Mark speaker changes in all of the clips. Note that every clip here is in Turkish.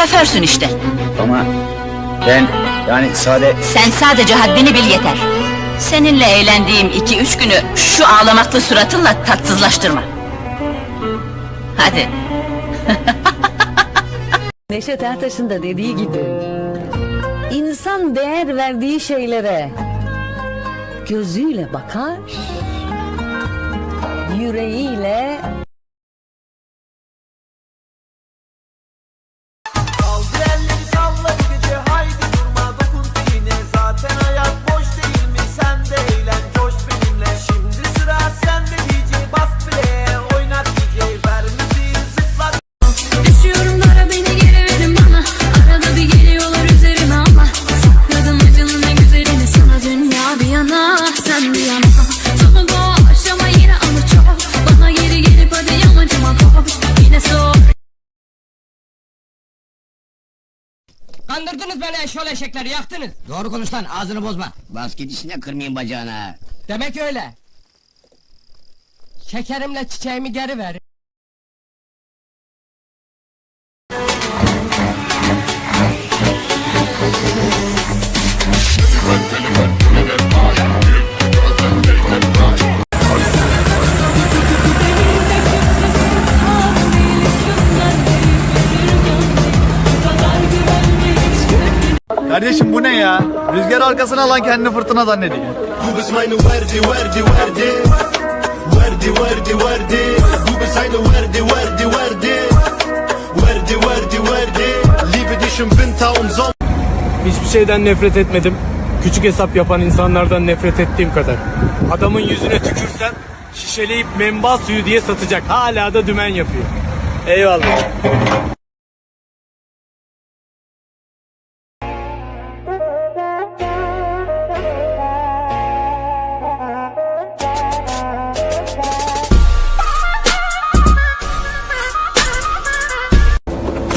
Speaker 1: Şoförsün işte.
Speaker 2: Ama ben yani sade...
Speaker 1: Sen sadece haddini bil yeter. Seninle eğlendiğim iki üç günü şu ağlamaklı suratınla tatsızlaştırma. Hadi.
Speaker 3: Neşet Ertaş'ın da dediği gibi insan değer verdiği şeylere gözüyle bakar, yüreğiyle
Speaker 4: Kandırdınız beni eşyol eşekleri yaktınız.
Speaker 5: Doğru konuş lan ağzını bozma. Bas gidişine kırmayayım bacağına.
Speaker 4: Demek öyle. Şekerimle çiçeğimi geri ver.
Speaker 6: Kardeşim bu ne ya? Rüzgar arkasına alan kendini fırtına zannediyor.
Speaker 7: Hiçbir şeyden nefret etmedim. Küçük hesap yapan insanlardan nefret ettiğim kadar. Adamın yüzüne tükürsem şişeleyip memba suyu diye satacak. Hala da dümen yapıyor. Eyvallah.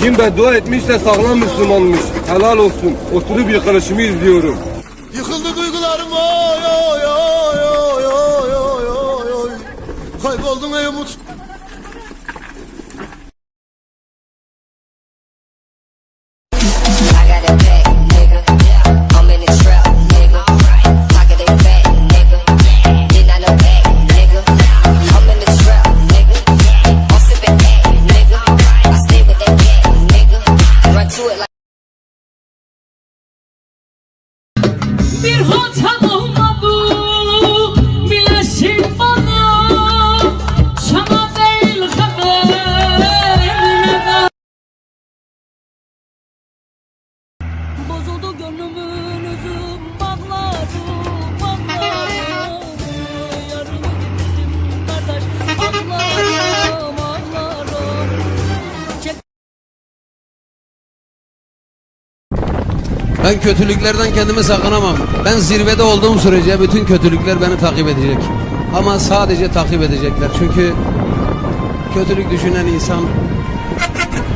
Speaker 8: Kim beddua etmişse sağlam Müslümanmış. Helal olsun. Oturup yıkılışımı izliyorum.
Speaker 9: Yıkıldı duygularım oy oy oy oy oy oy oy oy Kayboldum ey umut
Speaker 10: I got a bag, Bir hata olmadı. Bilesin bana Sana değil kaderine Bozuldu gönlümün
Speaker 5: Ben kötülüklerden kendimi sakınamam. Ben zirvede olduğum sürece bütün kötülükler beni takip edecek. Ama sadece takip edecekler. Çünkü kötülük düşünen insan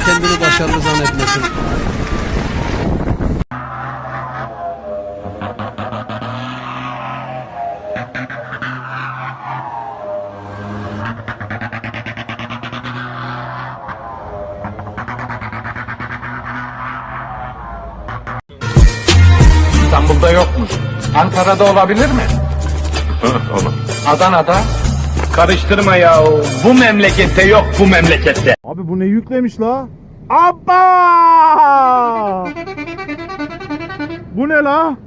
Speaker 5: kendini başarılı zannetmesin.
Speaker 7: İstanbul'da yokmuş. Ankara'da olabilir mi? Adana'da?
Speaker 2: Karıştırma ya. Bu memlekette yok bu memlekette.
Speaker 6: Abi bu ne yüklemiş la? Abba! Bu ne la?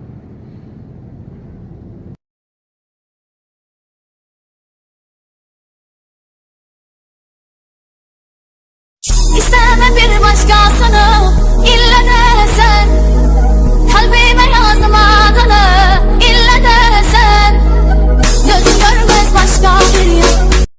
Speaker 10: İstemem bir başkasını illa